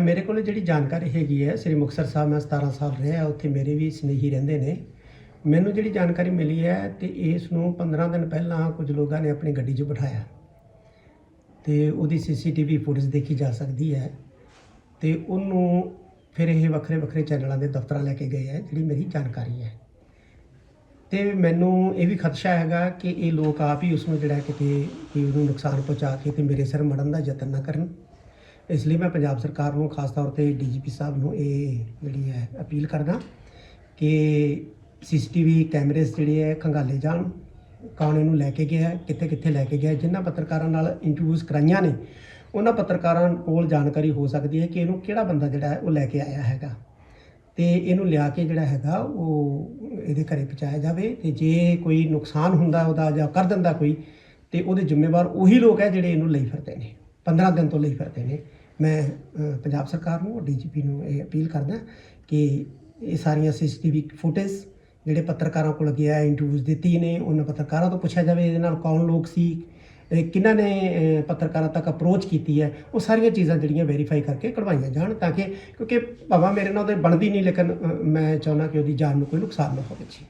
ਮੇਰੇ ਕੋਲ ਜਿਹੜੀ ਜਾਣਕਾਰੀ ਹੈਗੀ ਹੈ, ਸ੍ਰੀ ਮੁਕਤਸਰ ਸਾਹਿਬ, ਮੈਂ 17 ਸਾਲ ਰਿਹਾ ਉੱਥੇ ਮੇਰੇ ਵੀ ਸਨੇਹੀ ਰਹਿੰਦੇ ਨੇ। ਮੈਨੂੰ ਜਿਹੜੀ ਜਾਣਕਾਰੀ ਮਿਲੀ ਹੈ ਤੇ ਇਸ ਨੂੰ 15 ਦਿਨ ਪਹਿਲਾਂ ਕੁਝ ਲੋਕਾਂ ਨੇ ਆਪਣੀ ਗੱਡੀ 'ਚ ਬਿਠਾਇਆ। ਤੇ ਉਹਦੀ ਸੀਸੀਟੀਵੀ ਫੁਟੇਜ ਦੇਖੀ ਜਾ ਸਕਦੀ ਹੈ ਤੇ ਉਹਨੂੰ ਫਿਰ ਇਹ ਵੱਖਰੇ ਵੱਖਰੇ ਚੈਨਲਾਂ ਦੇ ਦਫ਼ਤਰਾਂ ਲੈ ਕੇ ਗਏ ਹੈ, ਜਿਹੜੀ ਮੇਰੀ ਜਾਣਕਾਰੀ ਹੈ। ਤੇ ਮੈਨੂੰ ਇਹ ਵੀ ਖਦਸ਼ਾ ਹੈਗਾ ਕਿ ਇਹ ਲੋਕ ਆਪ ਹੀ ਉਸ ਨੂੰ ਜਿਹੜਾ ਕਿਤੇ ਕੋਈ ਉਹਨੂੰ ਨੁਕਸਾਨ ਪਹੁੰਚਾ ਕੇ ਤੇ ਮੇਰੇ ਸਿਰ ਮੜਨ ਦਾ ਯਤਨ ਨਾ ਕਰਨ। ਇਸ ਲਈ ਮੈਂ ਪੰਜਾਬ ਸਰਕਾਰ ਨੂੰ ਖਾਸ ਤੌਰ ਤੇ ਡੀਜੀਪੀ ਸਾਹਿਬ ਨੂੰ ਇਹ ਜਿਹੜੀ ਹੈ ਅਪੀਲ ਕਰਦਾ ਕਿ ਸੀਸੀਟੀਵੀ ਕੈਮਰੇਸ ਜਿਹੜੇ ਹੈ ਖੰਗਾਲੇ ਜਾਣ, ਕੌਣ ਇਹਨੂੰ ਲੈ ਕੇ ਗਿਆ, ਕਿੱਥੇ ਕਿੱਥੇ ਲੈ ਕੇ ਗਿਆ ਜਿਨ੍ਹਾਂ ਪੱਤਰਕਾਰਾਂ ਨਾਲ ਇੰਟਰਵਿਊਜ਼ ਕਰਾਈਆਂ ਨੇ, ਉਹਨਾਂ ਪੱਤਰਕਾਰਾਂ ਕੋਲ ਜਾਣਕਾਰੀ ਹੋ ਸਕਦੀ ਹੈ ਕਿ ਇਹਨੂੰ ਕਿਹੜਾ ਬੰਦਾ ਜਿਹੜਾ ਹੈ ਉਹ ਲੈ ਕੇ ਆਇਆ ਹੈਗਾ। ਤੇ ਇਹਨੂੰ ਲਿਆ ਕੇ ਜਿਹੜਾ ਹੈਗਾ ਉਹ ਇਹਦੇ ਘਰੇ ਪਹੁੰਚਾਇਆ ਜਾਵੇ ਤੇ ਜੇ ਕੋਈ ਨੁਕਸਾਨ ਹੁੰਦਾ ਉਹਦਾ ਜਾਂ ਕਰ ਦਿੰਦਾ ਕੋਈ, ਤੇ ਉਹਦੇ ਜ਼ਿੰਮੇਵਾਰ ਉਹੀ ਲੋਕ ਹੈ ਜਿਹੜੇ ਇਹਨੂੰ ਲਈ ਫਿਰਦੇ ਨੇ 15 ਦਿਨ ਤੋਂ ਲਈ ਫਿਰਦੇ ਨੇ। ਮੈਂ ਪੰਜਾਬ ਸਰਕਾਰ ਨੂੰ ਡੀਜੀਪੀ ਨੂੰ ਇਹ ਅਪੀਲ ਕਰਦਾ ਕਿ ਇਹ ਸਾਰੀਆਂ ਸੀਸੀਟੀਵੀ ਫੁਟੇਜ ਜਿਹੜੇ ਪੱਤਰਕਾਰਾਂ ਕੋਲ ਗਿਆ ਇੰਟਰਵਿਊਜ਼ ਦਿੱਤੀ ਨੇ, ਉਹਨਾਂ ਪੱਤਰਕਾਰਾਂ ਤੋਂ ਪੁੱਛਿਆ ਜਾਵੇ ਇਹਦੇ ਨਾਲ ਕੌਣ ਲੋਕ ਸੀ ਇਹ ਕਿਹਨਾਂ ਨੇ ਪੱਤਰਕਾਰਾਂ ਤੱਕ ਅਪਰੋਚ ਕੀਤੀ ਹੈ, ਉਹ ਸਾਰੀਆਂ ਚੀਜ਼ਾਂ ਜਿਹੜੀਆਂ ਵੈਰੀਫਾਈ ਕਰਕੇ ਕਢਵਾਈਆਂ ਜਾਣ ਤਾਂ ਕਿ ਕਿਉਂਕਿ ਭਾਵੇਂ ਮੇਰੇ ਨਾਲ ਉਹਦੇ ਬਣਦੀ ਨਹੀਂ, ਲੇਕਿਨ ਮੈਂ ਚਾਹੁੰਦਾ ਕਿ ਉਹਦੀ ਜਾਨ ਨੂੰ ਕੋਈ ਨੁਕਸਾਨ ਨਾ ਹੋਵੇ। ਜੀ